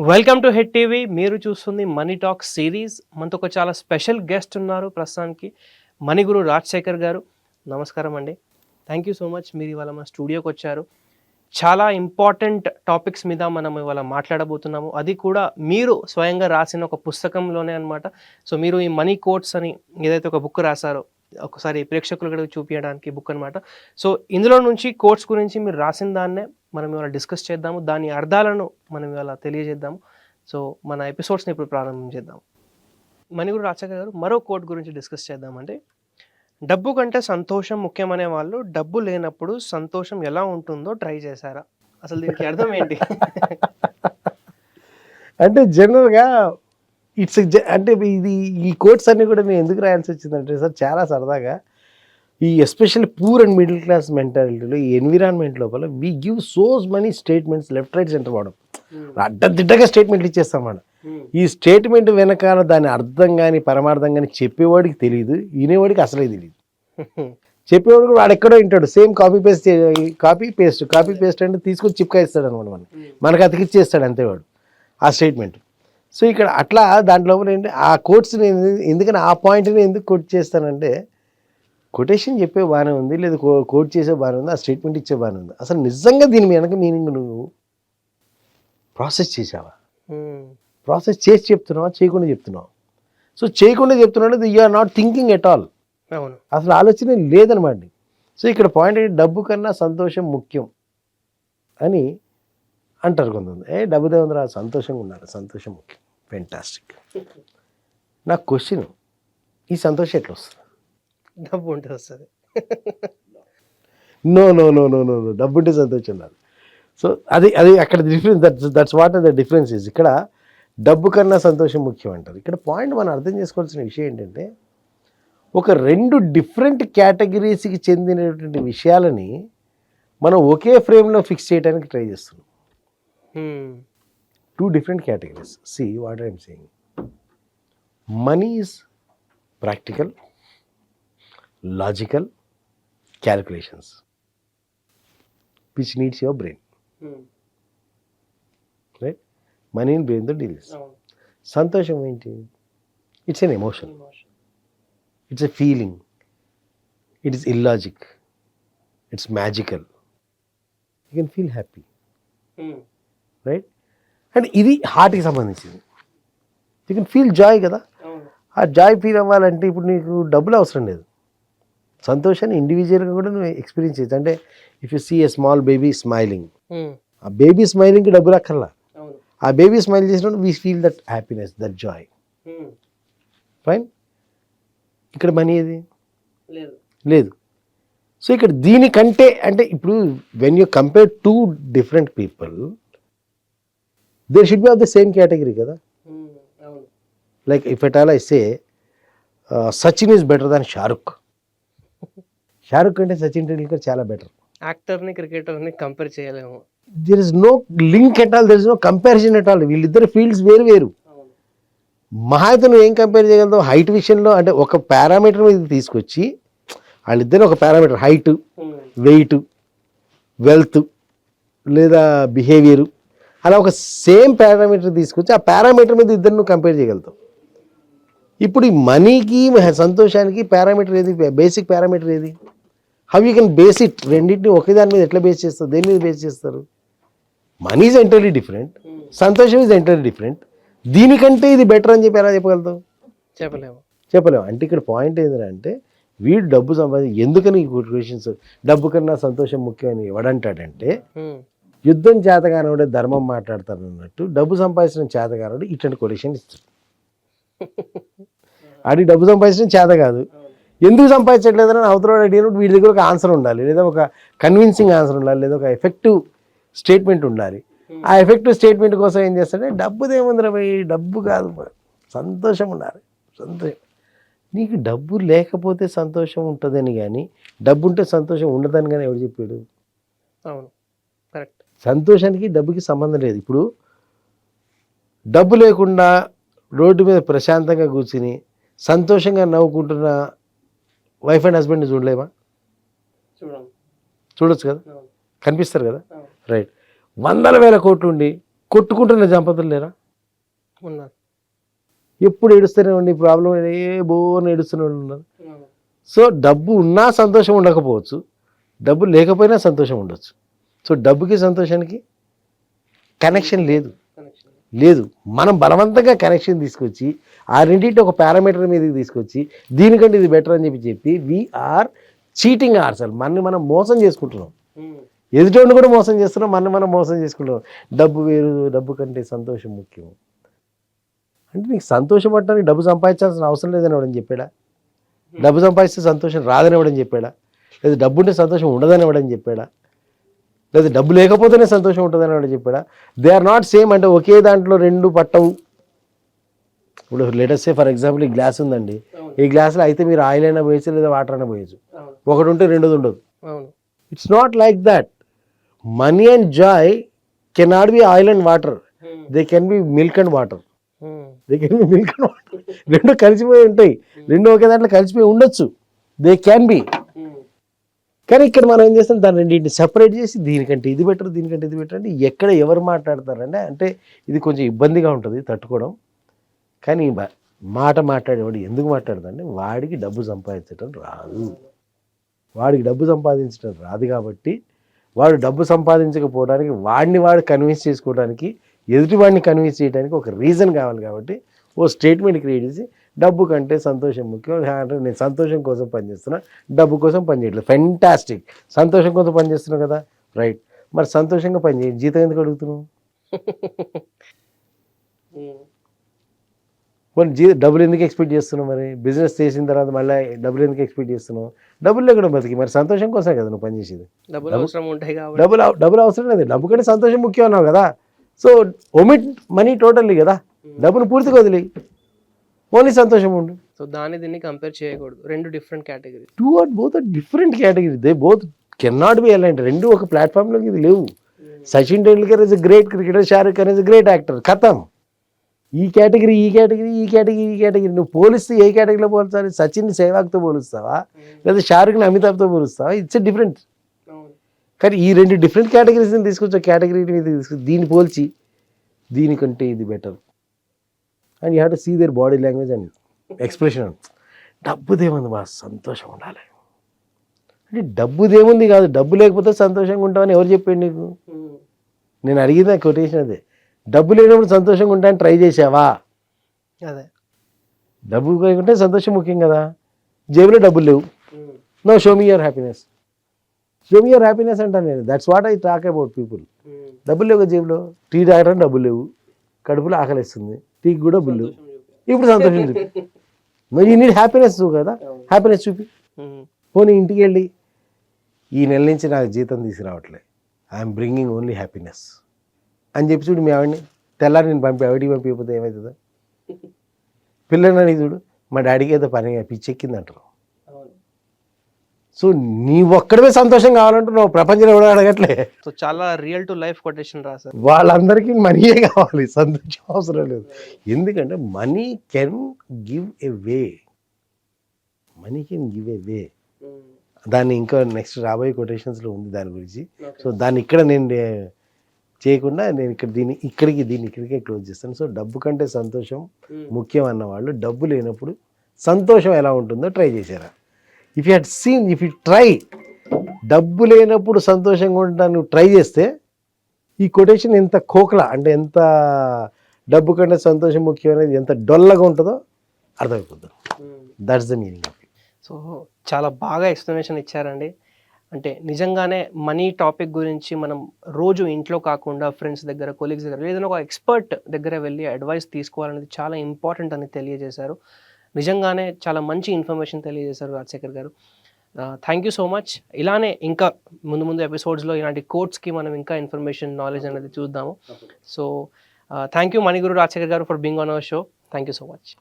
Welcome to head TV. మీరు చూస్తుంది money talk series. మనతో ఒక చాలా స్పెషల్ గెస్ట్ ఉన్నారు ప్రస్తుతానికి మణిగురు రాజశేఖర్ గారు. నమస్కారం అండి. థ్యాంక్ యూ సో మచ్ మీరు ఇవాళ మా స్టూడియోకి వచ్చారు. చాలా ఇంపార్టెంట్ టాపిక్స్ మీద మనం ఇవాళ మాట్లాడబోతున్నాము. అది కూడా మీరు స్వయంగా రాసిన ఒక పుస్తకంలోనే అనమాట సో మీరు ఈ మనీ కోట్స్ అని ఏదైతే ఒక బుక్ రాశారో ఒకసారి ప్రేక్షకులకు చూపించడానికి బుక్ అన్నమాట. సో ఇందులో నుంచి కోట్స్ గురించి మీరు రాసిన దాన్నే మనం ఇవాళ డిస్కస్ చేద్దాము. దాని అర్థాలను మనం ఇవాళ తెలియజేద్దాము. సో మన ఎపిసోడ్స్ని ఇప్పుడు ప్రారంభం చేద్దాం. మణిగురు రాచక గారు మరో కోట్ గురించి డిస్కస్ చేద్దామంటే డబ్బు కంటే సంతోషం ముఖ్యమనే వాళ్ళు డబ్బు లేనప్పుడు సంతోషం ఎలా ఉంటుందో ట్రై చేశారా? అసలు దీనికి అర్థం ఏంటి? అంటే జనరల్గా ఇట్స్ అంటే ఇది ఈ కోట్స్ అన్ని కూడా మేము ఎందుకు రాయాల్సి వచ్చిందంటే సార్ చాలా సరదాగా ఈ especially poor and middle class మెంటాలిటీలో ఈ ఎన్విరాన్మెంట్ లోపల we give so's money statements left right centre వాడడం అడ్డదిడ్డగా స్టేట్మెంట్లు ఇచ్చేస్తాం మనం ఈ స్టేట్మెంట్ వెనకాల దాని అర్థం కానీ పరమార్థం కానీ చెప్పేవాడికి తెలియదు వినేవాడికి అసలే తెలియదు చెప్పేవాడు కూడా వాడు ఎక్కడో వింటాడు same copy paste copy paste copy paste అంటే తీసుకొని చిప్కా ఇస్తాడు అనమాట మనం మనకు అతికిచ్చేస్తాడు అంతే వాడు ఆ స్టేట్మెంట్ సో ఇక్కడ అట్లా దాంట్లో ఏంటి ఆ కోట్స్ నేను ఎందుకని ఆ పాయింట్ని ఎందుకు కోట్ చేస్తానంటే కొటేషన్ చెప్పే బాగానే ఉంది లేదా కోట్ చేసే బాగానే ఉంది ఆ స్టేట్మెంట్ ఇచ్చే బాగానే ఉంది. అసలు నిజంగా దీని వెనక మీనింగ్ నువ్వు ప్రాసెస్ చేసావా ప్రాసెస్ చేసి చెప్తున్నావా చేయకుండా చెప్తున్నావా? సో చేయకుండా చెప్తున్నాడు you are not thinking at all. అసలు ఆలోచన లేదనమాట సో ఇక్కడ పాయింట్ ఏంటి? డబ్బు కన్నా సంతోషం ముఖ్యం అని అంటారు కొంతమంది. ఏ డబ్బు దేవుందిరా సంతోషంగా ఉన్నారు సంతోషం ముఖ్యం. ఫెంటాస్టిక్ నా క్వశ్చన్ ఈ సంతోషం ఎట్లా వస్తుంది? డబ్బు ఉంటే వస్తుంది. No no no no no no డబ్బు ఉంటే సంతోషం రాదు సో అది అది అక్కడ difference that's that's what the difference is ఇక్కడ డబ్బు కన్నా సంతోషం ముఖ్యం అంటారు ఇక్కడ పాయింట్ మనం అర్థం చేసుకోవాల్సిన విషయం ఏంటంటే ఒక రెండు డిఫరెంట్ కేటగిరీస్కి చెందినటువంటి విషయాలని మనం ఒకే ఫ్రేమ్లో ఫిక్స్ చేయడానికి ట్రై చేస్తున్నాం. Two different categories. See what I'm saying. Money is practical, logical calculations, which needs your brain. Right? Money and brain తో డీల్ చేస్తాం సంతోషం ఏంటి? It's an emotion it's a feeling it is illogic it's magical you can feel happy right and ఇది హార్ట్కి సంబంధించింది. You can feel Joy కదా? ఆ Joy feel అవ్వాలంటే ఇప్పుడు నీకు డబ్బులు అవసరం లేదు. సంతోషాన్ని ఇండివిజువల్గా కూడా నువ్వు ఎక్స్పీరియన్స్ చేయొచ్చు. అంటే if you see a small baby smiling ఆ బేబీ స్మైలింగ్కి డబ్బులు అక్కర్లా. ఆ బేబీ స్మైల్ చేసినప్పుడు we feel that happiness that joy fine ఇక్కడ మనీ ఏది? లేదు. లేదు. సో ఇక్కడ దీనికంటే అంటే ఇప్పుడు when you compare two different people there should be of the same category కదా? Like if at all I say Sachin is better than Shahrukh Shahrukh అంటే సచిన్ టెండూల్కర్ చాలా బెటర్. యాక్టర్ని క్రికెటర్ని కంపేర్ చేయలేము. There is no link at all there is no comparison at all. వీళ్ళిద్దరు fields వేరు వేరు. అవును మహా అయితే నువ్వు ఏం కంపేర్ చేయగలుగుతావు? హైట్ విషయంలో అంటే ఒక పారామీటర్ మీద తీసుకొచ్చి వాళ్ళిద్దరు ఒక పారామీటర్ హైట్ వెయిట్ వెల్త్ లేదా బిహేవియర్ అలా ఒక సేమ్ పారామీటర్ తీసుకొచ్చి ఆ పారామీటర్ మీద ఇద్దరు కంపేర్ చేయగలుగుతావు. ఇప్పుడు ఈ మనీకి సంతోషానికి పారామీటర్ ఏది? బేసిక్ పారామీటర్ ఏది? How you can base it రెండింటిని ఒకే దాని మీద ఎట్లా బేస్ చేస్తారు? దేని మీద బేస్ చేస్తారు? మనీ ఈజ్ ఎంటర్లీ డిఫరెంట్ సంతోషం ఈజ్ ఎంటర్లీ డిఫరెంట్ దీనికంటే ఇది బెటర్ అని చెప్పి ఎలా చెప్పగలుగుతావు? చెప్పలేము. చెప్పలేము. అంటే ఇక్కడ పాయింట్ ఏంటంటే వీడు డబ్బు సంపాదించి ఎందుకని ఈ క్వశ్చన్స్ డబ్బు కన్నా సంతోషం ముఖ్యమని ఎవడంటాడంటే యుద్ధం చేతగానోడే ధర్మం మాట్లాడతారు అన్నట్టు డబ్బు సంపాదించడం చేతగానోడు ఇట్లాంటి కొటేషన్ ఇస్తాడు. ఆడి డబ్బు సంపాదించడం చేత కాదు. ఎందుకు సంపాదించట్లేదని అవతల అడిగినప్పుడు వీడి దగ్గర ఒక ఆన్సర్ ఉండాలి. లేదా ఒక కన్విన్సింగ్ ఆన్సర్ ఉండాలి లేదా ఒక ఎఫెక్టివ్ స్టేట్మెంట్ ఉండాలి. ఆ ఎఫెక్టివ్ స్టేట్మెంట్ కోసం ఏం చేస్తాడంటే డబ్బు ఏముందిరా భయ్ డబ్బు కాదు సంతోషం ఉండాలి. సంతోషం. నీకు డబ్బు లేకపోతే సంతోషం ఉంటుందని కానీ డబ్బు ఉంటే సంతోషం ఉండదని కానీ ఎవరు చెప్పాడు? అవును. కరెక్ట్. సంతోషానికి డబ్బుకి సంబంధం లేదు. ఇప్పుడు డబ్బు లేకుండా రోడ్డు మీద ప్రశాంతంగా కూర్చుని సంతోషంగా నవ్వుకుంటున్న వైఫ్ అండ్ హస్బెండ్ని చూడలేమా? చూడొచ్చు కదా? కనిపిస్తారు కదా? రైట్ వందల వేల కోట్లు ఉండి కొట్టుకుంటున్న దంపతులు లేరా? ఉన్నారు. ఎప్పుడు ఏడుస్తూనే ఉండి ప్రాబ్లం ఏ బోర్ని ఏడుస్తూనే ఉన్నారు. సో డబ్బు ఉన్నా సంతోషం ఉండకపోవచ్చు. డబ్బు లేకపోయినా సంతోషం ఉండొచ్చు. సో డబ్బుకి సంతోషానికి కనెక్షన్ లేదు. లేదు. మనం బలవంతంగా కనెక్షన్ తీసుకొచ్చి ఆ రెండింటి ఒక పారామీటర్ మీదకి తీసుకొచ్చి దీనికంటే ఇది బెటర్ అని చెప్పి చెప్పి వీఆర్ చీటింగ్ ఆర్ సెల్ మనని మనం మోసం చేసుకుంటున్నాం. ఎదుటోడిని కూడా మోసం చేస్తున్నాం మనని మనం మోసం చేసుకుంటున్నాం. డబ్బు వేరు డబ్బు కంటే సంతోషం ముఖ్యం. అంటే నీకు సంతోషపడటానికి డబ్బు సంపాదించాల్సిన అవసరం లేదని ఎవడని చెప్పాడా? డబ్బు సంపాదిస్తే సంతోషం రాదని ఎవడని చెప్పాడా? లేదా డబ్బు ఉంటే సంతోషం ఉండదని ఎవడని చెప్పాడా? లేదా డబ్బు లేకపోతేనే సంతోషం ఉంటుందని ఎవడని చెప్పాడా? దే ఆర్ నాట్ సేమ్ అంటే ఒకే దాంట్లో రెండు పట్టవు. ఇప్పుడు లేటెస్ట్ ఫర్ ఎగ్జాంపుల్ ఈ గ్లాస్ ఉందండి. ఈ గ్లాసులో అయితే మీరు ఆయిల్ అయినా పోయచ్చు లేదా వాటర్ అయినా పోయచ్చు. ఒకటి ఉంటే రెండోది ఉండదు. It's not like that money and joy can not be oil and water they can be milk and water they can be milk and water రెండు కలిసిపోయి ఉంటాయి. రెండు ఒకే దాంట్లో కలిసిపోయి ఉండొచ్చు. దే క్యాన్ బి కానీ ఇక్కడ మనం ఏం చేస్తాం? దాన్ని రెండింటిని సెపరేట్ చేసి దీనికంటే ఇది బెటర్ దీనికంటే ఇది బెటర్ అంటే ఎక్కడ ఎవరు మాట్లాడతారంటే అంటే ఇది కొంచెం ఇబ్బందిగా ఉంటుంది తట్టుకోవడం. కానీ మాట మాట్లాడేవాడు ఎందుకు మాట్లాడతాడంటే వాడికి డబ్బు సంపాదించడం రాదు. వాడికి డబ్బు సంపాదించడం రాదు కాబట్టి వాడు డబ్బు సంపాదించకపోవడానికి వాడిని వాడు కన్విన్స్ చేసుకోవడానికి ఎదుటి వాడిని కన్విన్స్ చేయడానికి ఒక రీజన్ కావాలి కాబట్టి ఓ స్టేట్మెంట్ క్రియేట్ చేసి డబ్బు కంటే సంతోషం ముఖ్యం. అంటే నేను సంతోషం కోసం పనిచేస్తున్నా డబ్బు కోసం పనిచేయట్లేదు. ఫెంటాస్టిక్ సంతోషం కోసం పనిచేస్తున్నావు కదా? రైట్ మరి సంతోషంగా పనిచేయండి జీతం ఎందుకు అడుగుతున్నావు? మరి జీ డబ్బులు ఎందుకు ఎక్స్పెక్ట్ చేస్తున్నావు మరి? బిజినెస్ చేసిన తర్వాత మళ్ళీ డబ్బులు ఎందుకు ఎక్స్పెక్ట్ చేస్తున్నావు? డబ్బులు లేకుండా బతికి. మరి సంతోషం కోసం కదా నువ్వు పనిచేసేది? డబ్బులు అవసరం ఉంటాయి కాబట్టి. డబ్బులు డబ్బులు అవసరం లేదు. డబ్బు కంటే సంతోషం ముఖ్యం అన్నావు కదా. సో ఒమిట్ మనీ టోటల్లీ కదా. డబ్బును పూర్తిగా వదిలి ఓన్లీ సంతోషం ఉండు. సో దాన్ని దీన్ని కంపేర్ చేయకూడదు. రెండు different category two are both different category they both can not be అలాంటి రెండు ఒక ప్లాట్ఫామ్లోకి ఇది లేవు. Sachin Tendulkar is great cricketer Shahrukh Khan is great actor ఖతం ఈ కేటగిరీ ఈ కేటగిరీ ఈ కేటగిరీ ఈ కేటగిరీ నువ్వు పోలిస్తే ఏ కేటగిరీలో పోల్చాలి? సచిన్ సేవాగ్తో పోలుస్తావా? లేదా షారుఖ్ని అమితాబ్తో పోలుస్తావా? ఇట్స్ డిఫరెంట్ కానీ ఈ రెండు డిఫరెంట్ కేటగిరీస్ని తీసుకొచ్చే కేటగిరీ మీద తీసుకొచ్చి దీన్ని పోల్చి దీనికంటే ఇది better and you have to see their body language and expression డబ్బుదేముంది బా సంతోషం ఉండాలి. అంటే డబ్బుదేముంది కాదు డబ్బు లేకపోతే సంతోషంగా ఉంటామని ఎవరు చెప్పాడు నీకు? నేను అడిగింది కొటేషన్ అదే. డబ్బు లేనప్పుడు సంతోషంగా ఉంటాను ట్రై చేసావా అదే. డబ్బు లేకుంటే సంతోషం ముఖ్యం కదా. జేబులో డబ్బులు లేవు. No show me your happiness show me your happiness అంటాను నేను. That's what I talk about people డబ్బులు లేవు జేబులో. టీ తాగడానికి డబ్బులు లేవు. కడుపులో ఆకలిస్తుంది. టీకి కూడా డబ్బులు లేవు ఇప్పుడు సంతోషం చూపి. మరి ఈ నీడ్ హ్యాపీనెస్ కదా. హ్యాపీనెస్ చూపి. పోనీ ఇంటికి వెళ్ళి ఈ నెల నుంచి నాకు జీతం తీసుకురావట్లే. ఐఎమ్ బ్రింగింగ్ ఓన్లీ హ్యాపీనెస్ అని చెప్పి చూడు మీ ఆవిడని. తెల్లారి నేను పంపి ఆవిడికి పంపించకపోతే ఏమవుతుందో పిల్లని అడిగి చూడు. మా డాడీకి ఏదో పని పిచ్చెక్కింది అంటారు సో నీ ఒక్కడమే సంతోషం కావాలంటే నువ్వు ప్రపంచంలో ఎవడో అడగట్లే. సో చాలా రియల్ టు లైఫ్ కొటేషన్ రాశారు వాళ్ళందరికీ మనీయే కావాలి సంతోషం అవసరం లేదు. ఎందుకంటే money can give a way. Money can give a way. దాన్ని ఇంకా నెక్స్ట్ రాబోయే కొటేషన్స్లో ఉంది దాని గురించి. సో దాన్ని ఇక్కడ నేను చేయకుండా నేను ఇక్కడ దీన్ని ఇక్కడికి దీన్ని ఇక్కడికే క్లోజ్ చేస్తాను. సో డబ్బు కంటే సంతోషం ముఖ్యం అన్న వాళ్ళు డబ్బు లేనప్పుడు సంతోషం ఎలా ఉంటుందో ట్రై చేశారా? If you had seen if you try డబ్బు లేనప్పుడు సంతోషంగా ఉండడానికి ట్రై చేస్తే ఈ కొటేషన్ ఎంత కోకల అంటే ఎంత డబ్బు కంటే సంతోషం ముఖ్యం అనేది ఎంత డొల్లగా ఉంటుందో అర్థమైపోతుంది. That's the meaning of so చాలా బాగా ఎక్స్ప్లెనేషన్ ఇచ్చారండి. అంటే నిజంగానే మనీ టాపిక్ గురించి మనం రోజు ఇంట్లో కాకుండా ఫ్రెండ్స్ దగ్గర కొలీగ్స్ దగ్గర ఏదైనా ఒక ఎక్స్పర్ట్ దగ్గర వెళ్ళి అడ్వైస్ తీసుకోవాలనేది చాలా ఇంపార్టెంట్ అని తెలియజేశారు. నిజంగానే చాలా మంచి ఇన్ఫర్మేషన్ తెలియజేశారు రాజశేఖర్ గారు. థ్యాంక్ యూ సో మచ్ ఇలానే ఇంకా ముందు ముందు ఎపిసోడ్స్లో ఇలాంటి కోర్ట్స్కి మనం ఇంకా ఇన్ఫర్మేషన్ నాలెడ్జ్ అనేది చూద్దాము. So thank you Maniguru Rajasekhar గారు for being on our show thank you so much